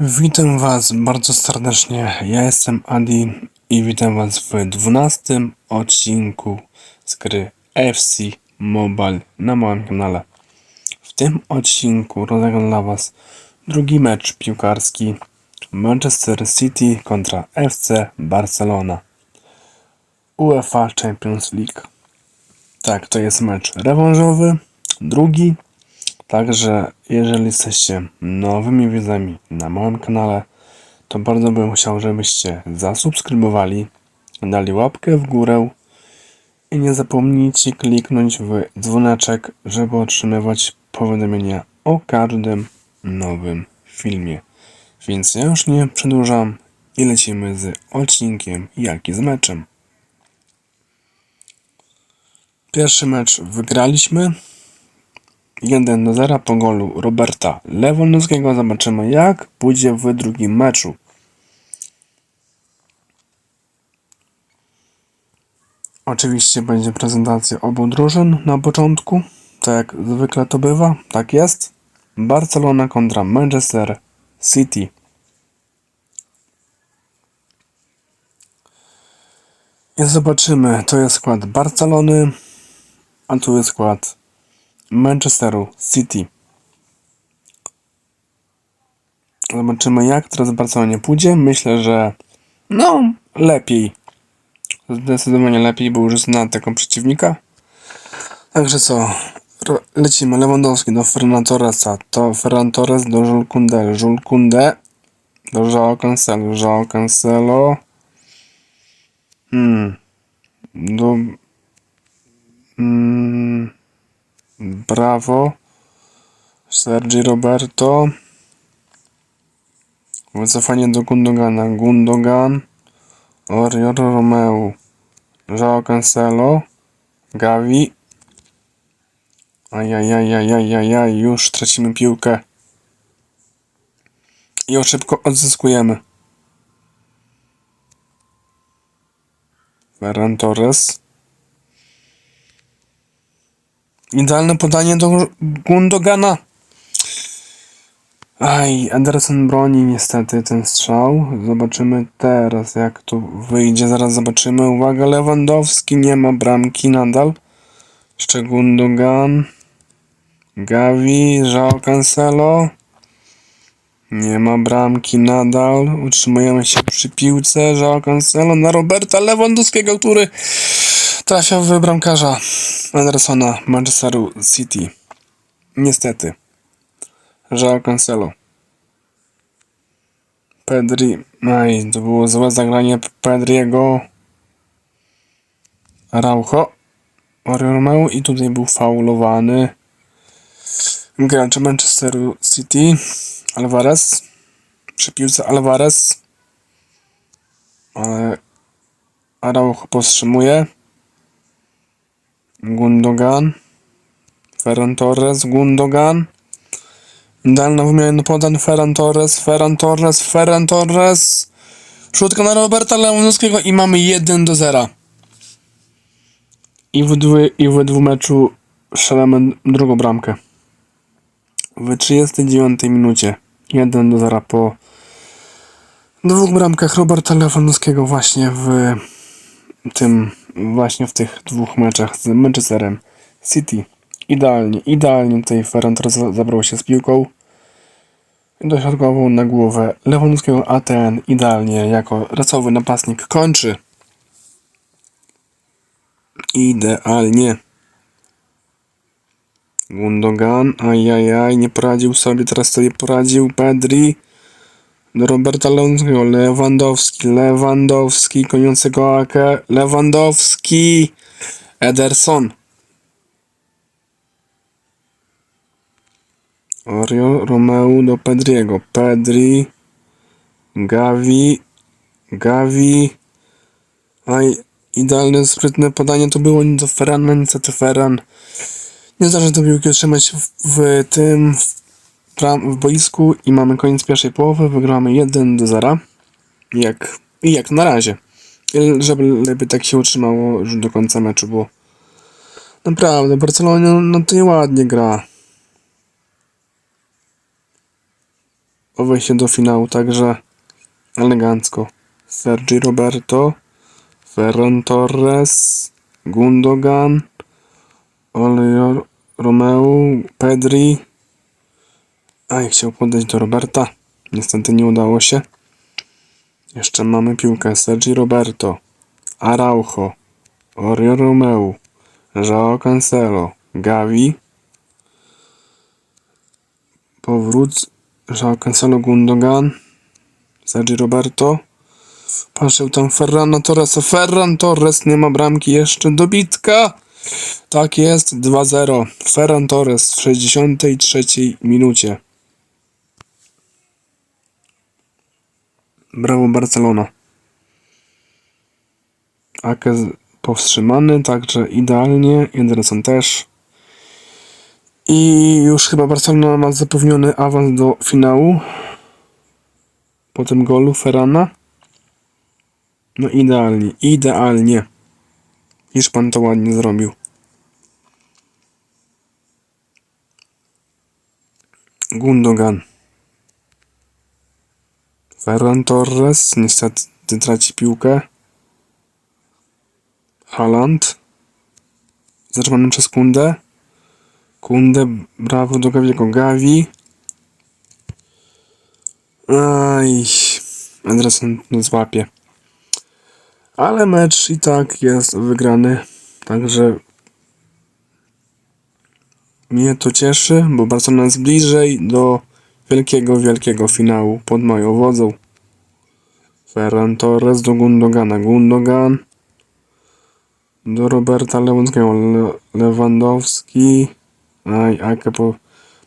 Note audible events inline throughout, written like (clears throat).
Witam Was bardzo serdecznie. Ja jestem Adi i witam Was w 12 odcinku z gry FC Mobile na moim kanale. W tym odcinku rozegram dla Was drugi mecz piłkarski Manchester City kontra FC Barcelona UEFA Champions League. Tak, to jest mecz rewanżowy, drugi Także jeżeli jesteście nowymi widzami na moim kanale, to bardzo bym chciał, żebyście zasubskrybowali, dali łapkę w górę i nie zapomnijcie kliknąć w dzwoneczek, żeby otrzymywać powiadomienia o każdym nowym filmie. Więc ja już nie przedłużam i lecimy z odcinkiem, jak i z meczem. Pierwszy mecz wygraliśmy. 1 do 0 po golu Roberta Lewandowskiego. Zobaczymy jak pójdzie w drugim meczu. Oczywiście będzie prezentacja obu drużyn na początku. Tak jak zwykle to bywa. Tak jest. Barcelona kontra Manchester City. I zobaczymy, to jest skład Barcelony, a tu jest skład Manchesteru City. Zobaczymy jak teraz Barcelonie pójdzie. Myślę, że no lepiej. Zdecydowanie lepiej, bo już zna tego przeciwnika. Także co? Lecimy. Lewandowski do Ferran Torresa. To Ferran Torres do Jules Koundé. Jules Koundé do João Cancelo. Cancelo. Hmm. Do... Hmm. Brawo. Sergi Roberto. Wycofanie do Gundogana. Gundogan. Oriol Romeu. João Cancelo. Gavi. Ajajajajajajaj, już tracimy piłkę. I ją szybko odzyskujemy. Ferran Torres. Idealne podanie do Gundogana. Aj, Anderson broni niestety ten strzał. Zobaczymy teraz jak tu wyjdzie. Zaraz zobaczymy. Uwaga, Lewandowski nie ma bramki nadal. Jeszcze Gundogan. Gavi, João Cancelo. Nie ma bramki nadal. Utrzymujemy się przy piłce. João Cancelo na Roberta Lewandowskiego, który trafia w bramkarza Andersona Manchesteru City. Niestety. João Cancelo. Pedri. Aj, to było złe zagranie Pedriego. Araujo. Romeu i tutaj był faulowany gracz Manchesteru City. Alvarez. Przy piłce Alvarez. Ale Araujo powstrzymuje. Gundogan. Ferran Torres, Gundogan. Idealna wymiana podań Ferran Torres, Ferran Torres, Ferran Torres. Szutka na Roberta Lewandowskiego i mamy 1 do 0. I w, dwu, I w strzelamy drugą bramkę. W 39 minucie 1 do 0 po dwóch bramkach Roberta Lewandowskiego właśnie w tym właśnie w tych dwóch meczach z Manchesterem City. Idealnie, idealnie tutaj Ferran zabrał się z piłką. Dośrodkową na głowę Lewandowskiego, a ten idealnie jako rasowy napastnik kończy. Idealnie. Gundogan, ajajaj, nie poradził sobie, teraz sobie poradził Pedri. Roberta Lewandowskiego, Lewandowski, Lewandowski, goniącego Akę, Lewandowski, Ederson. Orio Romeu do Pedriego, Pedri, Gavi, Gavi, aj, idealne, sprytne podanie. To było, do Ferrana, niestety Ferran. Nie zdarzy do piłki otrzymać w, w tym, w w boisku i mamy koniec pierwszej połowy. Wygramy 1 do 0. Jak, jak na razie. Żeby tak się utrzymało już do końca meczu, bo naprawdę Barcelona no to ładnie gra. o wejście do finału, także elegancko. Sergi Roberto, Ferran Torres, Gundogan, Oliver Romeo, Pedri. A jak chciał podejść do Roberta, niestety nie udało się. Jeszcze mamy piłkę Sergi Roberto, Araujo, Oriol Romeu, Joao Cancelo, Gavi. Powrót Joao Cancelo, Gundogan, Sergi Roberto. Patrzył tam Ferrana Torresa. Ferran Torres nie ma bramki jeszcze. Dobitka! Tak jest, 2-0. Ferran Torres w 63 minucie. Brawo Barcelona. Ake powstrzymany, także idealnie. Ederson też. I już chyba Barcelona ma zapewniony awans do finału. Po tym golu Ferrana. No idealnie, idealnie. Hiszpan to ładnie zrobił. Gundogan. Ferran Torres niestety traci piłkę. Haaland. Zatrzymany przez Kundę. Kundę, brawo do Gaviego. Gavi. Aj, Anderson złapie. Ale mecz i tak jest wygrany. Także mnie to cieszy, bo Barcelona jest bliżej do wielkiego, wielkiego finału pod moją wodzą. Ferran Torres do Gundogana. Gundogan do Roberta Lewandowskiego. Le Lewandowski. Aj, Ake po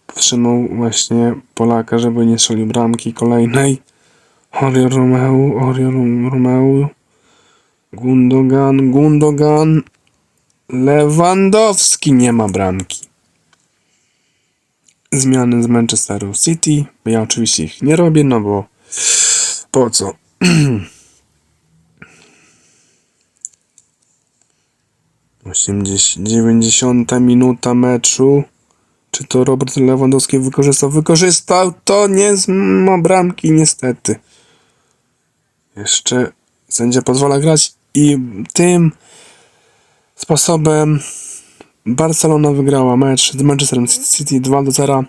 powstrzymał właśnie Polaka, żeby nie strzelił bramki kolejnej. Oriol Romeu, Oriol Romeu. Gundogan, Gundogan. Lewandowski nie ma bramki. Zmiany z Manchesteru City. Ja oczywiście ich nie robię, no bo po co? (clears throat) Dziewięćdziesiąta minuta meczu. Czy to Robert Lewandowski wykorzystał? Wykorzystał, to nie z- bramki niestety. Jeszcze sędzia pozwala grać i tym sposobem Barcelona wygrała mecz z Manchesterem City 2 do 0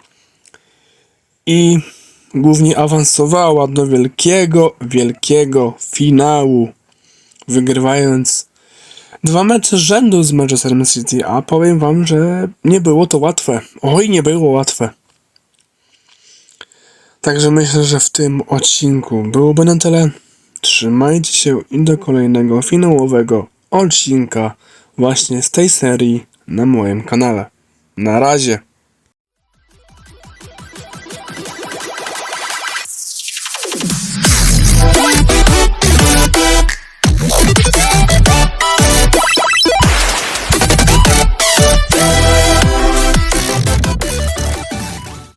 i głównie awansowała do wielkiego, wielkiego finału, wygrywając dwa mecze rzędu z Manchesterem City, a powiem wam, że nie było to łatwe. Oj, nie było łatwe. Także myślę, że w tym odcinku byłoby na tyle. Trzymajcie się i do kolejnego finałowego odcinka właśnie z tej serii na moim kanale. Na razie.